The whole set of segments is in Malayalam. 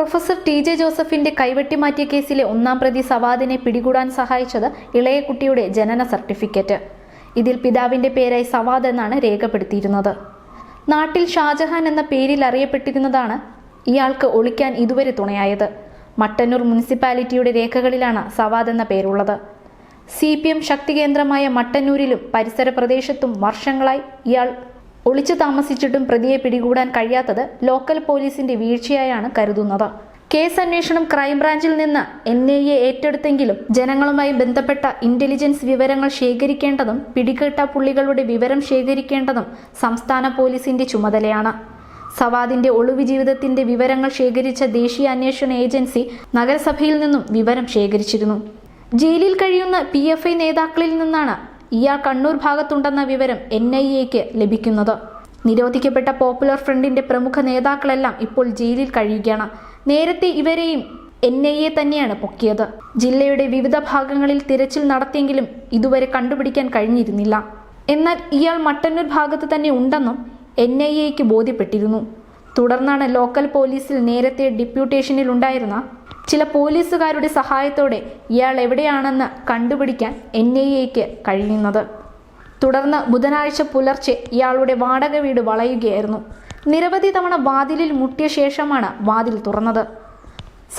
പ്രൊഫസർ ടി ജെ ജോസഫിന്റെ കൈവെട്ടി മാറ്റിയ കേസിലെ ഒന്നാം പ്രതി സവാദിനെ പിടികൂടാൻ സഹായിച്ചത് ഇളയ കുട്ടിയുടെ ജനന സർട്ടിഫിക്കറ്റ്. ഇതിൽ പിതാവിന്റെ പേരായി സവാദ് എന്നാണ് രേഖപ്പെടുത്തിയിരുന്നത്. നാട്ടിൽ ഷാജഹാൻ എന്ന പേരിൽ അറിയപ്പെട്ടിരുന്നതാണ് ഇയാൾക്ക് ഒളിക്കാൻ ഇതുവരെ തുണയായത്. മട്ടന്നൂർ മുനിസിപ്പാലിറ്റിയുടെ രേഖകളിലാണ് സവാദ് എന്ന പേരുള്ളത്. സി പി എം ശക്തികേന്ദ്രമായ മട്ടന്നൂരിലും പരിസര പ്രദേശത്തും വർഷങ്ങളായി ഇയാൾ ഒളിച്ചു താമസിച്ചിട്ടും പ്രതിയെ പിടികൂടാൻ കഴിയാത്തത് ലോക്കൽ പോലീസിന്റെ വീഴ്ചയായാണ് കരുതുന്നത്. കേസ് അന്വേഷണം ക്രൈംബ്രാഞ്ചിൽ നിന്ന് എൻ ഐ എ ഏറ്റെടുത്തെങ്കിലും ജനങ്ങളുമായി ബന്ധപ്പെട്ട ഇന്റലിജൻസ് വിവരങ്ങൾ ശേഖരിക്കേണ്ടതും പിടികെട്ട പുള്ളികളുടെ വിവരം ശേഖരിക്കേണ്ടതും സംസ്ഥാന പോലീസിന്റെ ചുമതലയാണ്. സവാദിന്റെ ഒളിവ് ജീവിതത്തിന്റെ വിവരങ്ങൾ ശേഖരിച്ച ദേശീയ അന്വേഷണ ഏജൻസി നഗരസഭയിൽ നിന്നും വിവരം ശേഖരിച്ചിരുന്നു. ജയിലിൽ കഴിയുന്ന പി നേതാക്കളിൽ നിന്നാണ് ഇയാൾ കണ്ണൂർ ഭാഗത്തുണ്ടെന്ന വിവരം എൻ ഐ എക്ക് ലഭിക്കുന്നത്. നിരോധിക്കപ്പെട്ട പോപ്പുലർ ഫ്രണ്ടിന്റെ പ്രമുഖ നേതാക്കളെല്ലാം ഇപ്പോൾ ജയിലിൽ കഴിയുകയാണ്. നേരത്തെ ഇവരെയും എൻ ഐ എ തന്നെയാണ് പൊക്കിയത്. ജില്ലയുടെ വിവിധ ഭാഗങ്ങളിൽ തിരച്ചിൽ നടത്തിയെങ്കിലും ഇതുവരെ കണ്ടുപിടിക്കാൻ കഴിഞ്ഞിരുന്നില്ല. എന്നാൽ ഇയാൾ മട്ടന്നൂർ ഭാഗത്ത് തന്നെ ഉണ്ടെന്നും എൻ ഐ എക്ക് ബോധ്യപ്പെട്ടിരുന്നു. തുടർന്നാണ് ലോക്കൽ പോലീസിൽ നേരത്തെ ഡിപ്യൂട്ടേഷനിൽ ഉണ്ടായിരുന്ന ചില പോലീസുകാരുടെ സഹായത്തോടെ ഇയാൾ എവിടെയാണെന്ന് കണ്ടുപിടിക്കാൻ എൻ ഐ എക്ക് കഴിയുന്നത്. തുടർന്ന് ബുധനാഴ്ച പുലർച്ചെ ഇയാളുടെ വാടക വീട് വളയുകയായിരുന്നു. നിരവധി തവണ വാതിലിൽ മുട്ടിയ ശേഷമാണ് വാതിൽ തുറന്നത്.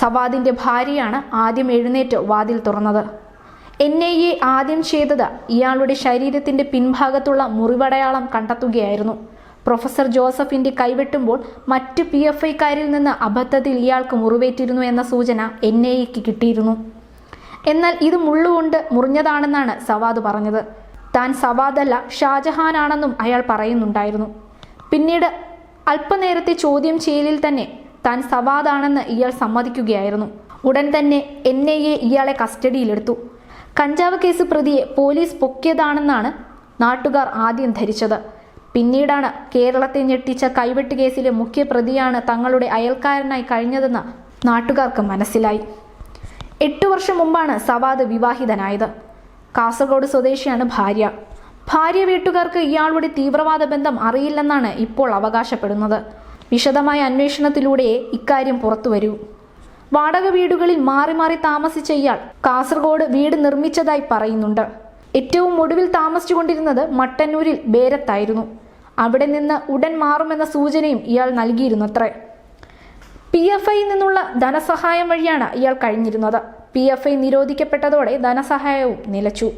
സവാദിന്റെ ഭാര്യയാണ് ആദ്യം എഴുന്നേറ്റ് വാതിൽ തുറന്നത്. എൻ ഐ എ ആദ്യം ചെയ്തത് ഇയാളുടെ ശരീരത്തിന്റെ പിൻഭാഗത്തുള്ള മുറിവടയാളം കണ്ടെത്തുകയായിരുന്നു. പ്രൊഫസർ ജോസഫിന്റെ കൈവെട്ടുമ്പോൾ മറ്റ് പി എഫ് ഐക്കാരിൽ നിന്ന് അബദ്ധത്തിൽ ഇയാൾക്ക് മുറിവേറ്റിരുന്നു എന്ന സൂചന എൻ ഐ എക്ക് കിട്ടിയിരുന്നു. എന്നാൽ ഇത് മുള്ളുകൊണ്ട് മുറിഞ്ഞതാണെന്നാണ് സവാദ് പറഞ്ഞത്. താൻ സവാദല്ല ഷാജഹാനാണെന്നും അയാൾ പറയുന്നുണ്ടായിരുന്നു. പിന്നീട് അല്പനേരത്തെ ചോദ്യം ചെയ്യലിൽ തന്നെ താൻ സവാദാണെന്ന് ഇയാൾ സമ്മതിക്കുകയായിരുന്നു. ഉടൻ തന്നെ എൻ ഐ എ ഇയാളെ കസ്റ്റഡിയിലെടുത്തു. കഞ്ചാവ് കേസ് പ്രതിയെ പോലീസ് പൊക്കിയതാണെന്നാണ് നാട്ടുകാർ ആദ്യം ധരിച്ചത്. പിന്നീടാണ് കേരളത്തെ ഞെട്ടിച്ച കൈവെട്ട് കേസിലെ മുഖ്യപ്രതിയാണ് തങ്ങളുടെ അയൽക്കാരനായി കഴിഞ്ഞതെന്ന് നാട്ടുകാർക്ക് മനസ്സിലായി. എട്ടു വർഷം മുമ്പാണ് സവാദ് വിവാഹിതനായത്. കാസർഗോഡ് സ്വദേശിയാണ് ഭാര്യ. ഭാര്യ വീട്ടുകാർക്ക് ഇയാളുടെ തീവ്രവാദ ബന്ധം അറിയില്ലെന്നാണ് ഇപ്പോൾ അവകാശപ്പെടുന്നത്. വിശദമായ അന്വേഷണത്തിലൂടെ ഇക്കാര്യം പുറത്തുവരൂ വാടക വീടുകളിൽ മാറി മാറി താമസിച്ച ഇയാൾ കാസർഗോഡ് വീട് നിർമ്മിച്ചതായി പറയുന്നുണ്ട്. ഏറ്റവും ഒടുവിൽ താമസിച്ചുകൊണ്ടിരുന്നത് മട്ടന്നൂരിൽ ബേരത്തായിരുന്നു. അവിടെ നിന്ന് ഉടൻ മാറുമെന്ന സൂചനയും ഇയാൾ നൽകിയിരുന്നത്രേ. പി എഫ് ഐയിൽ നിന്നുള്ള ധനസഹായം വഴിയാണ് ഇയാൾ കഴിഞ്ഞിരുന്നത്. പി എഫ് ഐ നിരോധിക്കപ്പെട്ടതോടെ ധനസഹായവും നിലച്ചു.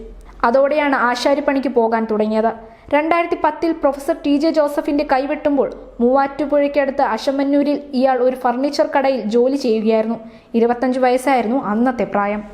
അതോടെയാണ് ആശാരിപ്പണിക്ക് പോകാൻ തുടങ്ങിയത്. രണ്ടായിരത്തി പത്തിൽ പ്രൊഫസർ ടി ജെ ജോസഫിന്റെ കൈവെട്ടുമ്പോൾ മൂവാറ്റുപുഴയ്ക്കടുത്ത് അശമന്നൂരിൽ ഇയാൾ ഒരു ഫർണിച്ചർ കടയിൽ ജോലി ചെയ്യുകയായിരുന്നു. ഇരുപത്തഞ്ച് വയസ്സായിരുന്നു അന്നത്തെ പ്രായം.